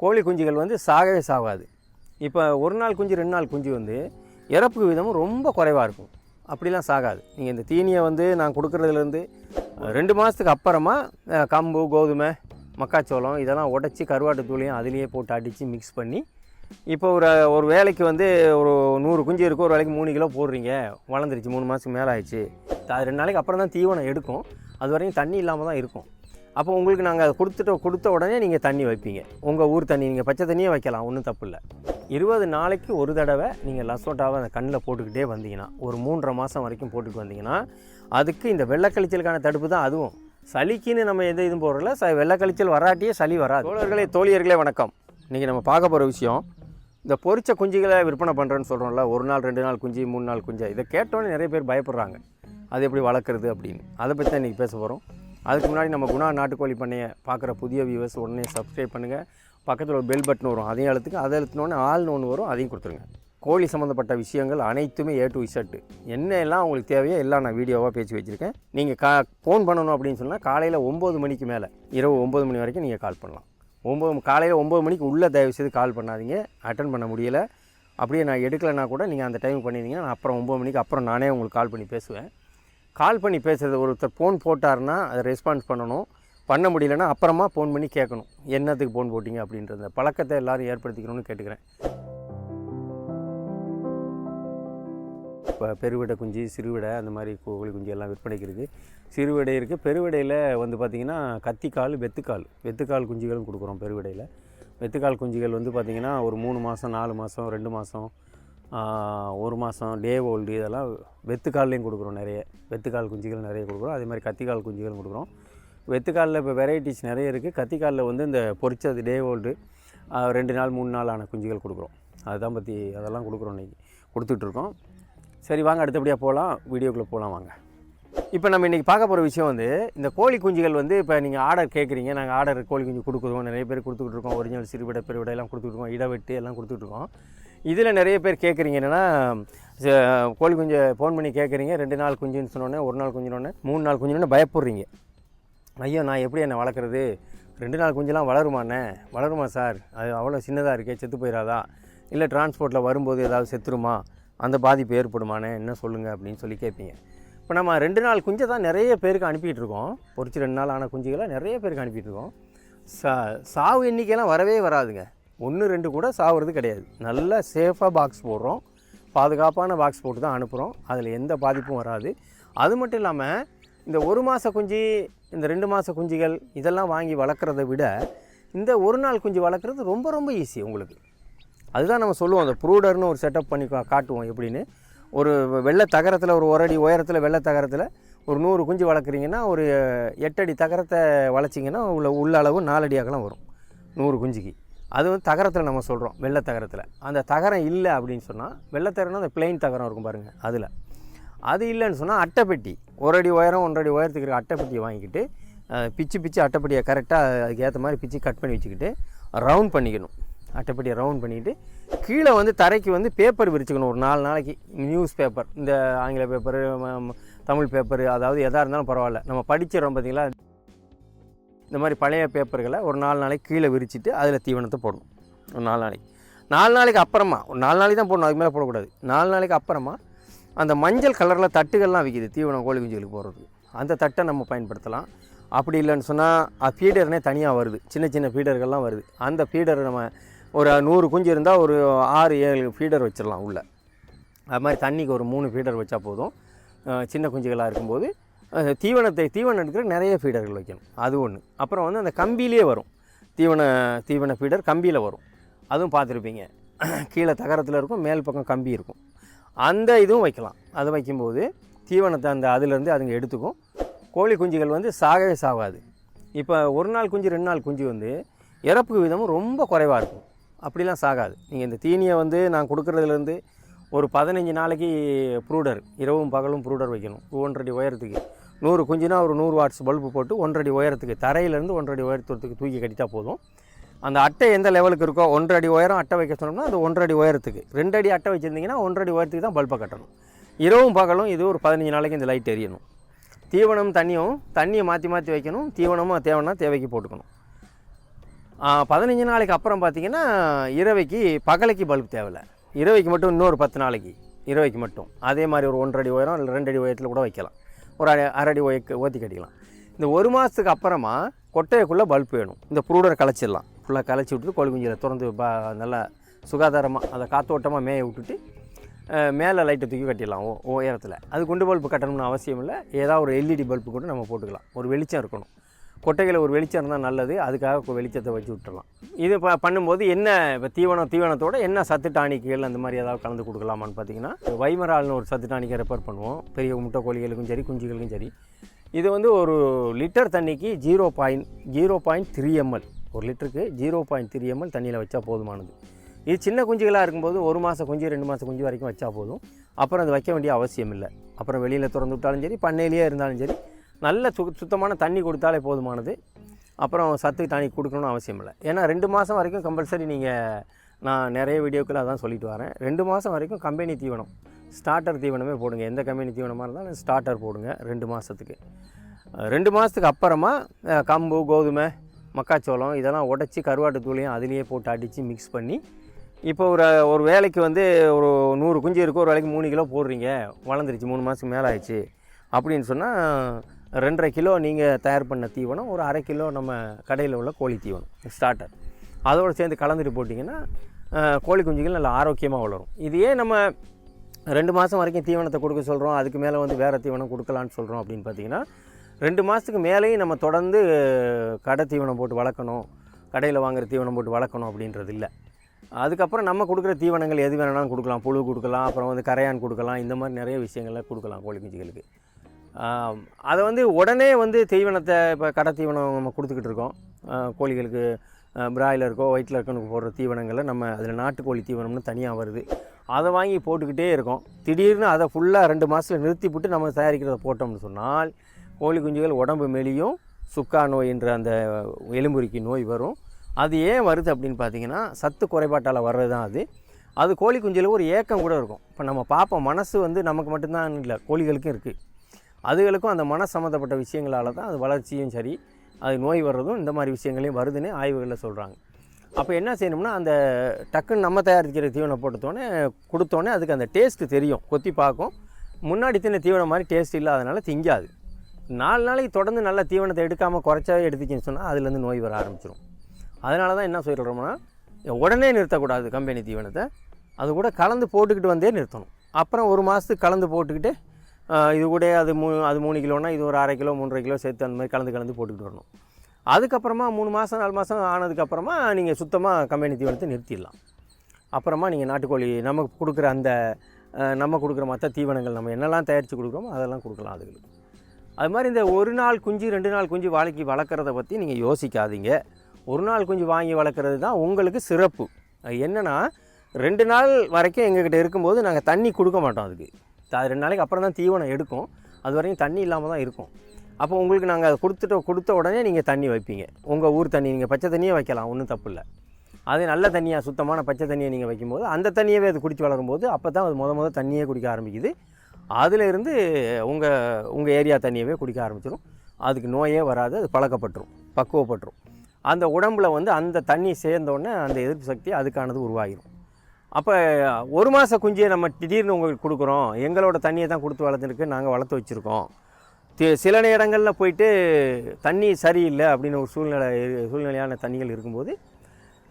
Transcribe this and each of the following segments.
கோழி குஞ்சுகள் வந்து சாகவே சாகாது. இப்போ ஒரு நாள் குஞ்சு ரெண்டு நாள் குஞ்சு வந்து இறப்பு விதமும் ரொம்ப குறைவாக இருக்கும். அப்படிலாம் சாகாது. நீங்கள் இந்த தீனியை வந்து நான் கொடுக்குறதுலேருந்து ரெண்டு மாதத்துக்கு அப்புறமா கம்பு கோதுமை மக்காச்சோளம் இதெல்லாம் உடச்சி கருவாட்டு தூளையும் அதுலேயே போட்டு அடித்து மிக்ஸ் பண்ணி இப்போ ஒரு ஒரு வேலைக்கு வந்து ஒரு நூறு குஞ்சு இருக்கும் ஒரு வேலைக்கு மூணு கிலோ போடுறீங்க. வளர்ந்துருச்சு மூணு மாதத்துக்கு மேலே ஆயிடுச்சு அது ரெண்டு நாளைக்கு அப்புறம் தான் தீவனம் எடுக்கும். அது வரைக்கும் தண்ணி இல்லாமல் தான் இருக்கும். அப்போ உங்களுக்கு நாங்கள் அதை கொடுத்துட்டு கொடுத்த உடனே நீங்கள் தண்ணி வைப்பீங்க. உங்கள் ஊர் தண்ணி நீங்கள் பச்சை தண்ணியே வைக்கலாம் ஒன்றும் தப்பு இல்லை. இருபது நாளைக்கு ஒரு தடவை நீங்கள் லசோட்டாவை அந்த கண்ணில் போட்டுக்கிட்டே வந்தீங்கன்னா ஒரு மூன்றரை மாதம் வரைக்கும் போட்டுட்டு வந்தீங்கன்னா அதுக்கு இந்த வெள்ளக்கழிச்சலுக்கான தடுப்பு தான் அதுவும். சளிக்குன்னு நம்ம எந்த இதுவும் போடுறல ச வெள்ளக்கழிச்சல் வராட்டியே சளி வராது. தோழர்களே தோழியர்களே வணக்கம். இன்றைக்கி நம்ம பார்க்க போகிற விஷயம் இந்த பொரிச்ச குஞ்சுகளை விற்பனை பண்ணுறேன்னு சொல்கிறோம்ல ஒரு நாள் ரெண்டு நாள் குஞ்சு மூணு நாள் குஞ்சு இதை கேட்டோன்னே நிறைய பேர் பயப்படுறாங்க. அது எப்படி வளர்க்குறது அப்படின்னு. அதை பற்றி தான் இன்றைக்கி பேச போகிறோம் அதுக்கு முன்னாடி நம்ம குணா நாட்டுக்கோழி பண்ணையை பார்க்குற புதிய வியூவர்ஸ் உடனே சப்ஸ்கிரைப் பண்ணுங்கள் பக்கத்தில் ஒரு பெல் பட்டன் வரும். அதையும் அழுத்துக்கு அதை அழுத்தினோடனே ஆள்னு ஒன்று வரும். அதையும் கொடுத்துருங்க. கோழி சம்மந்தப்பட்ட விஷயங்கள் அனைத்துமே ஏ டு இசட்டு என்ன எல்லாம் உங்களுக்கு தேவையோ எல்லாம் நான் வீடியோவாக பேசி வச்சுருக்கேன். நீங்கள் கா ஃபோன் பண்ணணும் அப்படின்னு சொன்னால் காலையில் ஒம்பது மணிக்கு மேலே இரவு ஒம்பது மணி வரைக்கும் நீங்கள் கால் பண்ணலாம். ஒம்பது காலையில் ஒம்பது மணிக்கு உள்ளே தயவு செய்து கால் பண்ணாதீங்க. அட்டன் பண்ண முடியலை. அப்படியே நான் எடுக்கலைன்னா கூட நீங்கள் அந்த டைம் பண்ணியிருந்தீங்கன்னா நான் அப்புறம் ஒம்பது மணிக்கு அப்புறம் நானே உங்களுக்கு கால் பண்ணி பேசுவேன். கால் பண்ணி பேசுகிறது ஒருத்தர் ஃபோன் போட்டாருன்னா அதை ரெஸ்பான்ஸ் பண்ணணும். பண்ண முடியலன்னா அப்புறமா ஃபோன் பண்ணி கேட்கணும். என்னத்துக்கு ஃபோன் போட்டிங்க அப்படின்றத. பழக்கத்தை எல்லோரும் ஏற்படுத்திக்கணும்னு கேட்டுக்கிறேன். இப்போ பெருவிடை குஞ்சு சிறுவிடை அந்த மாதிரி கோழி குஞ்சு எல்லாம் விற்பனைக்கு இருக்குது சிறுவிடை இருக்குது பெருவிடையில் வந்து பார்த்திங்கன்னா கத்திக்கால் வெத்துக்கால். வெத்துக்கால் குஞ்சுகளும் கொடுக்குறோம் பெருவிடையில். வெத்துக்கால் குஞ்சுகள் வந்து பார்த்திங்கன்னா ஒரு மூணு மாதம் நாலு மாதம் ரெண்டு மாதம் ஒரு மாதம் டே ஓல்டு இதெல்லாம் வெத்துக்கால்லையும் கொடுக்குறோம் நிறைய. வெத்துக்கால் குஞ்சுகள் நிறைய கொடுக்குறோம். அதே மாதிரி கத்திக்கால் குஞ்சுகளும் கொடுக்குறோம். வெத்துக்காலில் இப்போ வெரைட்டிஸ் நிறைய இருக்குது கத்திக்காலில் வந்து இந்த பொரிச்சது டே ஓல்டு ரெண்டு நாள் மூணு நாள் ஆன குஞ்சுகள் கொடுக்குறோம். அதுதான் பற்றி அதெல்லாம் கொடுக்குறோம் இன்றைக்கி கொடுத்துட்ருக்கோம் சரி வாங்க அடுத்தபடியாக போகலாம் வீடியோக்குள்ளே போகலாம் வாங்க. இப்போ நம்ம இன்றைக்கி பார்க்க போகிற விஷயம் வந்து இந்த கோழி குஞ்சுகள் வந்து இப்போ நீங்கள் ஆர்டர் கேட்குறீங்க நாங்கள் ஆர்டர் கோழி குஞ்சு கொடுக்குறோம். நிறைய பேர் கொடுத்துக்கிட்டு இருக்கோம். ஒரிஜினல் சிறுவிடை பெருவிடை எல்லாம் கொடுத்துட்ருக்கோம் இடவெட்டு எல்லாம் கொடுத்துட்ருக்கோம் இதில் நிறைய பேர் கேட்குறீங்க என்னென்னா கோழி குஞ்சை ஃபோன் பண்ணி கேட்குறீங்க ரெண்டு நாள் குஞ்சுன்னு சொன்னோன்னே ஒரு நாள் குஞ்சுனோடனே மூணு நாள் குஞ்சினோடனே பயப்படுறீங்க. ஐயோ நான் எப்படி என்னை வளர்க்குறது? ரெண்டு நாள் குஞ்செல்லாம் வளருமாண்ணே வளருமா சார்? அது அவ்வளோ சின்னதாக இருக்கே செத்து போயிடாதா இல்லை டிரான்ஸ்போர்ட்டில் வரும்போது ஏதாவது செத்துருமா? அந்த பாதிப்பு ஏற்படுமாண்ணே என்ன சொல்லுங்கள் அப்படின்னு சொல்லி கேட்பீங்க. இப்போ நம்ம ரெண்டு நாள் குஞ்சை தான் நிறைய பேருக்கு அனுப்பிட்டு இருக்கோம். பொறிச்சு ரெண்டு நாள் ஆன குஞ்சுகளை நிறைய பேருக்கு அனுப்பிட்டு இருக்கோம். சா சாவு எண்ணிக்கையெல்லாம் வரவே வராதுங்க. ஒன்று ரெண்டு கூட சாகிறது கிடையாது. நல்லா சேஃபாக பாக்ஸ் போடுறோம். பாதுகாப்பான பாக்ஸ் போட்டு தான் அனுப்புகிறோம் அதில் எந்த பாதிப்பும் வராது. அது மட்டும் இல்லாமல் இந்த ஒரு மாத குஞ்சு இந்த ரெண்டு மாத குஞ்சுகள் இதெல்லாம் வாங்கி வளர்க்குறத விட இந்த ஒரு நாள் குஞ்சு வளர்க்குறது ரொம்ப ரொம்ப ஈஸி உங்களுக்கு. அதுதான் நம்ம சொல்லுவோம். அந்த ப்ரூடர்னு ஒரு செட்டப் பண்ணி காட்டுவோம் எப்படின்னு. ஒரு வெள்ளை தகரத்தில் ஒரு ஒரு அடி உயரத்தில் வெள்ளை தகரத்தில் ஒரு நூறு குஞ்சு வளர்க்குறீங்கன்னா ஒரு எட்டடி தகரத்தை வளச்சிங்கன்னா உள்ள உள்ள அளவு நாலடி அகலம் வரும். நூறு குஞ்சுக்கு. அது வந்து தகரத்தில் நம்ம சொல்கிறோம் வெள்ளை தகரத்தில். அந்த தகரம் இல்லை அப்படின்னு சொன்னால் வெள்ளை தகரம்னா அந்த பிளெயின் தகரம் இருக்கும் பாருங்கள் அதில். அது இல்லைன்னு சொன்னால் அட்டைப்பெட்டி. ஒரு அடி உயரம் ஒன்றரை உயரத்துக்கு இருக்க அட்டைப்பெட்டியை வாங்கிக்கிட்டு பிச்சு பிச்சு அட்டைப்பெட்டியை கரெக்டாக அதுக்கு ஏற்ற மாதிரி பிச்சு கட் பண்ணி வச்சுக்கிட்டு ரவுண்ட் பண்ணிக்கணும். அட்டைப்பெட்டியை ரவுண்ட் பண்ணிக்கிட்டு கீழே வந்து தரைக்கு வந்து பேப்பர் விரிச்சுக்கணும். ஒரு நாலு நாளைக்கு நியூஸ் பேப்பர் இந்த ஆங்கில பேப்பரு தமிழ் பேப்பரு அதாவது எதாக இருந்தாலும் பரவாயில்ல. நம்ம படிச்சிடறோம் பார்த்தீங்களா இந்த மாதிரி பழைய பேப்பர்களை ஒரு நாலு நாளைக்கு கீழே விரிச்சிட்டு அதில் தீவனத்தை போடணும். ஒரு நாலு நாளைக்கு. நாலு நாளைக்கு அப்புறமா ஒரு நாலு நாளைக்கு தான் போடணும் அதுக்கு மேலே போடக்கூடாது. நாலு நாளைக்கு அப்புறமா அந்த மஞ்சள் கலரில் தட்டுகள்லாம் விற்கிது தீவனம் கோழி குஞ்சுகளுக்கு போடுறது. அந்த தட்டை நம்ம பயன்படுத்தலாம். அப்படி இல்லைன்னு சொன்னால் ஃபீடர்னே தனியாக வருது. சின்ன சின்ன ஃபீடர்கள்லாம் வருது. அந்த ஃபீடர் நம்ம ஒரு நூறு குஞ்சு இருந்தால் ஒரு ஆறு ஏழு ஃபீடர் வச்சிடலாம் உள்ளே. அது மாதிரி தண்ணிக்கு ஒரு மூணு ஃபீடர் வச்சா போதும். சின்ன குஞ்சுகளாக இருக்கும்போது தீவனத்தை தீவனம் எடுக்கிற நிறைய ஃபீடர்கள் வைக்கணும். அது ஒன்று அப்புறம் வந்து அந்த கம்பியிலே வரும். தீவன தீவன ஃபீடர் கம்பியில் வரும். அதுவும் பார்த்துருப்பீங்க. கீழே தகரத்தில் இருக்கும் மேல் பக்கம் கம்பி இருக்கும். அந்த இதுவும் வைக்கலாம். அது வைக்கும்போது தீவனத்தை அந்த அதுலேருந்து அதுங்க எடுத்துக்கும். கோழி குஞ்சுகள் வந்து சாகவே சாகாது. இப்போ ஒரு நாள் குஞ்சு ரெண்டு நாள் குஞ்சு வந்து இறப்பு விதமும் ரொம்ப குறைவாக இருக்கும். அப்படிலாம் சாகாது. நீங்கள் இந்த தீனியை வந்து நான் கொடுக்குறதுலேருந்து ஒரு பதினஞ்சு நாளைக்கு ப்ரூடர் இரவும் பகலும் ப்ரூடர் வைக்கணும். ஒன்றரை உயரத்துக்கு. நூறு குஞ்சுனா ஒரு நூறு வாட்ஸ் பல்பு போட்டு ஒன்றரை உயரத்துக்கு தரையிலேருந்து ஒன்றரை உயரத்துக்கு தூக்கி கட்டிட்டா போதும். அந்த அட்டை எந்த லெவலுக்கு இருக்கோ ஒன்றரை அடி உயரம் அட்டை வைக்க சொன்னோம்னா அது ஒன்றரை உயரத்துக்கு. ரெண்டடி அட்டை வச்சுருந்தீங்கன்னா ஒன்றடி உயரத்துக்கு தான் பல்பை கட்டணும். இரவும் பகலும் இது ஒரு பதினஞ்சு நாளைக்கு இந்த லைட் எரியணும். தீவனம் தண்ணியும் தண்ணியை மாற்றி மாற்றி வைக்கணும். தீவனமும் தேவைன்னா தேவைக்கு போட்டுக்கணும். பதினஞ்சு நாளைக்கு அப்புறம் பார்த்தீங்கன்னா இரவைக்கு பகலைக்கு பல்ப் தேவையில்லை. இரவைக்கு மட்டும் இன்னொரு பத்து நாளைக்கு இரவைக்கு மட்டும். அதே மாதிரி ஒரு ஒன்றடி உயரம் இல்லை ரெண்டடி உயரத்தில் கூட வைக்கலாம். ஒரு அரை அரை அடி உயக்க ஓத்தி கட்டிக்கலாம். இந்த ஒரு மாதத்துக்கு அப்புறமா கொட்டையக்குள்ளே பல்ப் வேணும். இந்த ப்ரூடரை கலைச்சிடலாம் ஃபுல்லாக கலைச்சி விட்டுட்டு கோழி குஞ்சில் திறந்து பா நல்லா சுகாதாரமாக அதை காத்தோட்டமாக மேய விட்டுட்டு மேலே லைட்டை தூக்கி கட்டிடலாம் ஓ உயரத்தில். அது குண்டு பல்பு கட்டணும்னு அவசியம் இல்லை. ஏதாவது ஒரு எல்இடி பல்பு கூட நம்ம போட்டுக்கலாம். ஒரு வெளிச்சம் இருக்கணும். கொட்டையில் ஒரு வெளிச்சம் இருந்தால் நல்லது அதுக்காக வெளிச்சத்தை வச்சு விட்டுறலாம். இது ப பண்ணும்போது என்ன இப்போ தீவனம் தீவனத்தோட என்ன சத்து டானிக்குகள் அந்த மாதிரி ஏதாவது கலந்து கொடுக்கலாமான்னு பார்த்தீங்கன்னா வைமரால்னு ஒரு சத்து டானிக்கை ரெஃபர் பண்ணுவோம். பெரிய முட்டை கோழிகளுக்கும் சரி குஞ்சுகளுக்கும் சரி. இது வந்து ஒரு லிட்டர் தண்ணிக்கு zero point zero point three ml. ஒரு லிட்டருக்கு ஜீரோ பாயிண்ட் த்ரீ எம்எல் தண்ணியில் வச்சா போதுமானது. இது சின்ன குஞ்சுகளாக இருக்கும்போது ஒரு மாதம் குஞ்சு ரெண்டு மாதம் குஞ்சு வரைக்கும் வச்சா போதும். அப்புறம் அது வைக்க வேண்டிய அவசியம் இல்லை. அப்புறம் வெளியில் திறந்து விட்டாலும் சரி பண்ணையிலேயே இருந்தாலும் சரி நல்ல சு சுத்தமான தண்ணி கொடுத்தாலே போதுமானது. அப்புறம் சத்து தண்ணி கொடுக்கணும்னு அவசியம் இல்லை. ஏன்னா ரெண்டு மாதம் வரைக்கும் கம்பல்சரி நீங்கள் நான் நிறைய வீடியோக்கள் அதான் சொல்லிட்டு வரேன். ரெண்டு மாதம் வரைக்கும் கம்பெனி தீவனம் ஸ்டார்டர் தீவனமே போடுங்க. எந்த கம்பெனி தீவனமாக இருந்தாலும் ஸ்டார்டர் போடுங்க ரெண்டு மாதத்துக்கு ரெண்டு மாதத்துக்கு அப்புறமா கம்பு கோதுமை மக்காச்சோளம் இதெல்லாம் உடச்சி கருவாட்டு தூளையும் அதுலேயே போட்டு அடித்து மிக்ஸ் பண்ணி இப்போ ஒரு ஒரு வேலைக்கு வந்து ஒரு நூறு குஞ்சு இருக்கும் ஒரு வேலைக்கு மூணு கிலோ போடுறீங்க. வளர்ந்துருச்சு மூணு மாதத்துக்கு மேலே ஆயிடுச்சு அப்படின்னு சொன்னால் ரெண்டரை கிலோ நீங்கள் தயார் பண்ண தீவனம் ஒரு அரை கிலோ நம்ம கடையில் உள்ள கோழி தீவனம் ஸ்டார்டர் அதோடு சேர்ந்து கலந்துட்டு போட்டிங்கன்னா கோழி குஞ்சுகள் நல்லா ஆரோக்கியமாக வளரும். இதையே நம்ம ரெண்டு மாதம் வரைக்கும் தீவனத்தை கொடுக்க சொல்கிறோம் அதுக்கு மேலே வந்து வேறு தீவனம் கொடுக்கலான்னு சொல்கிறோம் அப்படின்னு பார்த்தீங்கன்னா ரெண்டு மாதத்துக்கு மேலேயும் நம்ம தொடர்ந்து கடை தீவனம் போட்டு வளர்க்கணும் கடையில் வாங்குகிற தீவனம் போட்டு வளர்க்கணும் அப்படின்றது இல்லை. அதுக்கப்புறம் நம்ம கொடுக்குற தீவனங்கள் எது வேணாலும் கொடுக்கலாம். புழு கொடுக்கலாம் அப்புறம் வந்து கரையான் கொடுக்கலாம் இந்த மாதிரி நிறைய விஷயங்கள்லாம் கொடுக்கலாம் கோழி குஞ்சுகளுக்கு. அதை வந்து உடனே வந்து தீவனத்தை இப்போ கடை தீவனம் நம்ம கொடுத்துக்கிட்டு இருக்கோம். கோழிகளுக்கு பிராய்லருக்கோ ஒயிட்டில் இருக்கனுக்கு போடுற தீவனங்களை நம்ம அதில் நாட்டுக்கோழி தீவனம்னு தனியாக வருது. அதை வாங்கி போட்டுக்கிட்டே இருக்கோம். திடீர்னு அதை ஃபுல்லாக ரெண்டு மாதத்தில் நிறுத்திவிட்டு நம்ம தயாரிக்கிறத போட்டோம்னு சொன்னால் கோழி குஞ்சுகள் உடம்பு மெலியும் சுக்கா நோய் என்ற அந்த எலும்புரிக்கு நோய் வரும். அது ஏன் வருது அப்படின்னு பார்த்தீங்கன்னா சத்து குறைபாட்டால் வர்றது தான் அது. அது கோழி குஞ்சில் ஒரு ஏக்கம் கூட இருக்கும். இப்போ நம்ம பார்ப்போம் மனசு வந்து நமக்கு மட்டும்தான் இல்லை கோழிகளுக்கும் இருக்குது அதுகளுக்கும் அந்த மன சம்மந்தப்பட்ட விஷயங்களால் தான் அது வளர்ச்சியும் சரி அது நோய் வர்றதும் இந்த மாதிரி விஷயங்களையும் வருதுன்னு ஆய்வுகளில் சொல்கிறாங்க அப்போ என்ன செய்யணும்னா அந்த டக்குன்னு நம்ம தயாரிக்கிற தீவனம் போட்டதோடனே கொடுத்தோன்னே அதுக்கு அந்த டேஸ்ட்டு தெரியும். கொத்தி பார்க்கும். முன்னாடி தின்ன தீவனம் மாதிரி டேஸ்ட் இல்லாதனால திங்காது. நாலு நாளைக்கு தொடர்ந்து நல்ல தீவனத்தை எடுக்காமல் குறைச்சாவே எடுத்துக்கின்னு சொன்னால் அதுலேருந்து நோய் வர ஆரம்பிச்சிடும் அதனால தான் என்ன சொல்கிறோம்னா உடனே நிறுத்தக்கூடாது கம்பெனி தீவனத்தை. அது கூட கலந்து போட்டுக்கிட்டு வந்தே நிறுத்தணும். அப்புறம் ஒரு மாதத்துக்கு கலந்து போட்டுக்கிட்டு இது கூட அது மூ அது மூணு கிலோனா இது ஒரு அரை கிலோ மூன்றரை கிலோ சேர்த்து அந்த மாதிரி கலந்து கலந்து போட்டுக்கிட்டு வரணும். அதுக்கப்புறமா மூணு மாதம் நாலு மாதம் ஆனதுக்கப்புறமா நீங்கள் சுத்தமாக கம்பெனி தீவனத்தை நிறுத்திடலாம். அப்புறமா நீங்கள் நாட்டுக்கோழி நமக்கு கொடுக்குற அந்த நம்ம கொடுக்குற மற்ற தீவனங்கள் நம்ம என்னெல்லாம் தயாரித்து கொடுக்குறோமோ அதெல்லாம் கொடுக்கலாம் அதுகளுக்கு. அது மாதிரி இந்த ஒரு நாள் குஞ்சு ரெண்டு நாள் குஞ்சு வாழைக்கு வளர்க்குறத பற்றி நீங்கள் யோசிக்காதீங்க. ஒரு நாள் குஞ்சு வாங்கி வளர்க்குறது தான் உங்களுக்கு சிறப்பு. என்னென்னா ரெண்டு நாள் வரைக்கும் எங்ககிட்ட இருக்கும்போது நாங்கள் தண்ணி கொடுக்க மாட்டோம் அதுக்கு. அது ரெண்டு நாளைக்கு அப்புறம் தான் தீவனம் எடுக்கும். அது வரைக்கும் தண்ணி இல்லாமல் தான் இருக்கும். அப்போ உங்களுக்கு நாங்கள் அதை கொடுத்துட்டு கொடுத்த உடனே நீங்கள் தண்ணி வைப்பீங்க. உங்கள் ஊர் தண்ணி நீங்கள் பச்சை தண்ணியே வைக்கலாம் ஒன்றும் தப்பு இல்லை. அது நல்ல தண்ணியாக சுத்தமான பச்சை தண்ணியை நீங்கள் வைக்கும்போது அந்த தண்ணியவே அது குடித்து வளரும்போது அப்போ தான் அது முத முத தண்ணியே குடிக்க ஆரம்பிக்குது. அதிலிருந்து உங்கள் உங்கள் ஏரியா தண்ணியவே குடிக்க ஆரம்பிச்சிடும் அதுக்கு நோயே வராது அது பழக்கப்பட்டுரும் பக்குவப்பட்டுரும். அந்த உடம்புல வந்து அந்த தண்ணி சேர்ந்தோடனே அந்த எதிர்ப்பு சக்தி அதுக்கானது உருவாகிடும் அப்போ ஒரு மாத குஞ்சியை நம்ம திடீர்னு உங்களுக்கு கொடுக்குறோம். எங்களோட தண்ணியை தான் கொடுத்து வளர்த்துருக்கு. நாங்கள் வளர்த்து வச்சுருக்கோம். சில இடங்களில் போயிட்டு தண்ணி சரியில்லை அப்படின்னு ஒரு சூழ்நிலை சூழ்நிலையான தண்ணிகள் இருக்கும்போது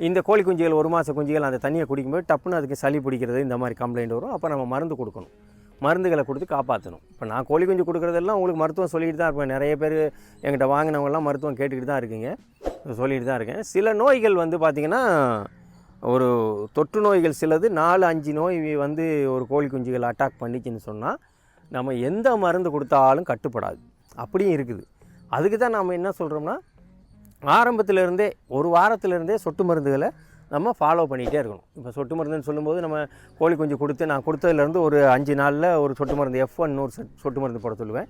இந்த கோழி குஞ்சுகள் ஒரு மாத குஞ்சுகள் அந்த தண்ணியை குடிக்கும்போது டப்புன்னு அதுக்கு சளி பிடிக்கிறது இந்த மாதிரி கம்ப்ளைண்ட் வரும். அப்போ நம்ம மருந்து கொடுக்கணும். மருந்துகளை கொடுத்து காப்பாற்றணும் இப்போ நான் கோழி குஞ்சு கொடுக்குறதெல்லாம் உங்களுக்கு மருத்துவம் சொல்லிட்டு தான் இருப்பேன். நிறைய பேர் என்கிட்ட வாங்கினவங்கலாம் மருத்துவம் கேட்டுக்கிட்டு தான் இருக்கீங்க. சொல்லிட்டு தான் இருக்கேன். சில நோய்கள் வந்து பார்த்திங்கன்னா ஒரு தொற்று நோய்கள் சிலது நாலு அஞ்சு நோய் வந்து ஒரு கோழி குஞ்சுகள் அட்டாக் பண்ணிச்சுன்னு சொன்னால் நம்ம எந்த மருந்து கொடுத்தாலும் கட்டுப்படாது. அப்படியும் இருக்குது. அதுக்கு தான் நம்ம என்ன சொல்கிறோம்னா ஆரம்பத்திலேருந்தே ஒரு வாரத்திலேருந்தே சொட்டு மருந்துகளை நம்ம ஃபாலோ பண்ணிகிட்டே இருக்கணும். இப்போ சொட்டு மருந்துன்னு சொல்லும்போது நம்ம கோழி குஞ்சு கொடுத்து நான் கொடுத்ததுலேருந்து ஒரு அஞ்சு நாளில் ஒரு சொட்டு மருந்து எஃப் ஒன் ஒரு சொட்டு மருந்து போட சொல்லுவேன்.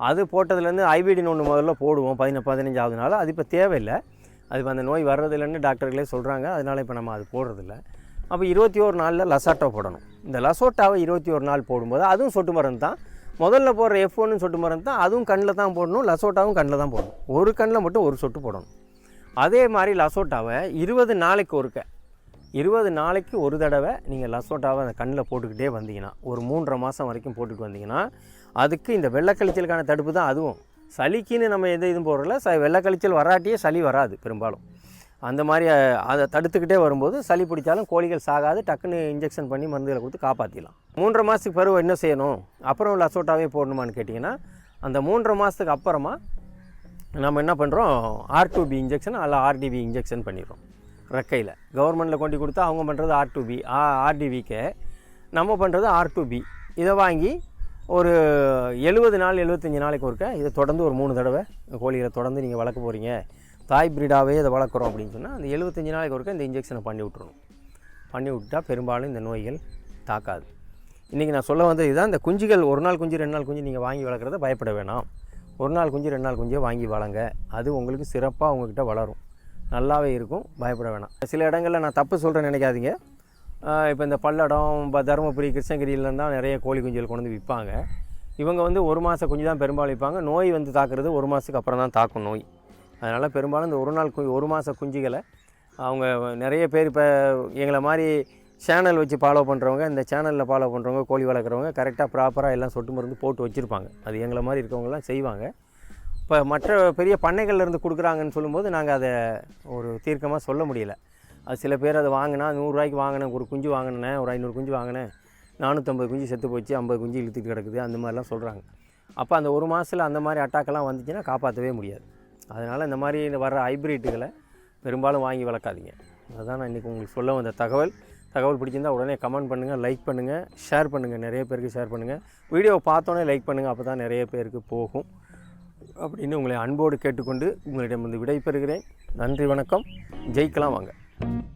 அது போட்டதுலேருந்து ஐபிடின்னு ஒன்று முதல்ல போடுவோம் பதின பதினஞ்சாவது நாள். அது இப்போ தேவையில்லை. அது இப்போ அந்த நோய் வர்றதில்லைன்னு டாக்டர்களே சொல்கிறாங்க அதனால் இப்போ நம்ம அது போடுறதில்ல. அப்போ இருபத்தி ஒரு நாளில் லசாட்டோ போடணும். இந்த லசோட்டாவை இருபத்தி ஒரு நாள் போடும்போது அதுவும் சொட்டு மருந்து தான். முதல்ல போடுற எஃப் ஒன்னு சொட்டு மருந்து தான். அதுவும் கண்ணில் தான் போடணும். லசோட்டாவும் கண்ணில் தான் போடணும். ஒரு கண்ணில் மட்டும் ஒரு சொட்டு போடணும். அதே மாதிரி லசோட்டாவை இருபது நாளைக்கு ஒருக்க இருபது நாளைக்கு ஒரு தடவை நீங்கள் லசோட்டாவை அந்த கண்ணில் போட்டுக்கிட்டே வந்தீங்கன்னா ஒரு மூன்றரை மாதம் வரைக்கும் போட்டுட்டு வந்தீங்கன்னா அதுக்கு இந்த வெள்ளக்கழிச்சலுக்கான தடுப்பு தான் அதுவும். சளிக்குன்னு நம்ம எந்த இதுவும் போடுறல ச வெள்ளைக்கழிச்சல் வராட்டியே சளி வராது பெரும்பாலும். அந்த மாதிரி அதை தடுத்துக்கிட்டே வரும்போது சளி பிடிச்சாலும் கோழிகள் சாகாது டக்குன்னு இன்ஜெக்ஷன் பண்ணி மருந்துகளை கொடுத்து காப்பாற்றிடலாம் மூன்றரை மாதத்துக்கு பருவம் என்ன செய்யணும்? அப்புறம் லசோட்டாவே போடணுமான்னு கேட்டிங்கன்னா அந்த மூன்றரை மாதத்துக்கு அப்புறமா நம்ம என்ன பண்ணுறோம் ஆர் இன்ஜெக்ஷன் அல்ல ஆர்டிபி இன்ஜெக்ஷன் பண்ணிடுறோம். ரெக்கையில். கவர்மெண்ட்டில் கொண்டு கொடுத்தா அவங்க பண்ணுறது ஆர் டூ பி நம்ம பண்ணுறது ஆர் இதை வாங்கி ஒரு எழுபது நாள் எழுபத்தஞ்சி நாளைக்கு ஒருக்க இதை தொடர்ந்து ஒரு மூணு தடவை கோழிகளை தொடர்ந்து நீங்கள் வளர்க்க போகிறீங்க தாய் பிரீடாகவே இதை வளர்க்குறோம் அப்படின்னு சொன்னால் அந்த எழுபத்தஞ்சி நாளைக்கு ஒருக்க இந்த இன்ஜெக்ஷனை பண்ணி விட்றணும் பண்ணி விட்டால் பெரும்பாலும் இந்த நோய்கள் தாக்காது. இன்றைக்கி நான் சொல்ல வந்தது இதுதான். இந்த குஞ்சுகள் ஒரு நாள் குஞ்சு ரெண்டு நாள் குஞ்சு நீங்கள் வாங்கி வளர்க்குறத பயப்பட வேணாம். ஒரு நாள் குஞ்சு ரெண்டு நாள் குஞ்சே வாங்கி வளங்க. அது உங்களுக்கு சிறப்பாக உங்ககிட்ட வளரும். நல்லாவே இருக்கும். பயப்பட வேணாம். சில இடங்களில் நான் தப்பு சொல்கிறேன்னு நினைக்காதீங்க. இப்போ இந்த பல்லடம் இப்போ தருமபுரி கிருஷ்ணகிரியிலேருந்து தான் நிறைய கோழி குஞ்சுகள் கொண்டு வந்து விற்பாங்க இவங்க வந்து ஒரு மாத குஞ்சு தான் பெரும்பாலும் விற்பாங்க நோய் வந்து தாக்குறது ஒரு மாதத்துக்கு அப்புறம் தான் தாக்கும் நோய். அதனால் பெரும்பாலும் இந்த ஒரு நாள் கு ஒரு மாத குஞ்சுகளை அவங்க நிறைய பேர் இப்போ எங்களை மாதிரி சேனல் வச்சு ஃபாலோ பண்ணுறவங்க இந்த சேனலில் ஃபாலோ பண்ணுறவங்க கோழி வளர்க்குறவங்க கரெக்டாக ப்ராப்பராக எல்லாம் சொட்டு மருந்து போட்டு வச்சுருப்பாங்க. அது எங்களை மாதிரி இருக்கவங்கலாம் செய்வாங்க. இப்போ மற்ற பெரிய பண்ணைகள்லேருந்து கொடுக்குறாங்கன்னு சொல்லும்போது நாங்கள் அதை ஒரு தீர்க்கமாக சொல்ல முடியலை. அது சில பேர் அதை வாங்கினா நூறுரூவாய்க்கு வாங்கினேன் ஒரு குஞ்சு வாங்கினேன் ஒரு ஐநூறு குஞ்சு வாங்கினேன் நானூற்றம்பது குஞ்சு செத்து போச்சு ஐம்பது குஞ்சு இழுத்துட்டு கிடக்குது அந்த மாதிரிலாம் சொல்கிறாங்க அப்போ அந்த ஒரு மாதத்தில் அந்த மாதிரி அட்டாக்கெல்லாம் வந்துச்சுன்னா காப்பாற்றவே முடியாது. அதனால் இந்த மாதிரி இந்த வர்ற ஹைப்ரிட்டுகளை பெரும்பாலும் வாங்கி வளர்க்காதீங்க. அதுதான் நான் இன்றைக்கி உங்களுக்கு சொல்ல வந்த தகவல். தகவல் பிடிச்சிருந்தா உடனே கமெண்ட் பண்ணுங்கள் லைக் பண்ணுங்கள் ஷேர் பண்ணுங்கள் நிறைய பேருக்கு ஷேர் பண்ணுங்கள் வீடியோவை பார்த்தோன்னே லைக் பண்ணுங்கள் அப்போ தான் நிறைய பேருக்கு போகும். அப்படின்னு உங்களை அன்போடு கேட்டுக்கொண்டு உங்களிடம் வந்து விடைபெறுகிறேன். நன்றி வணக்கம். ஜெயிக்கலாம் வாங்க. thank you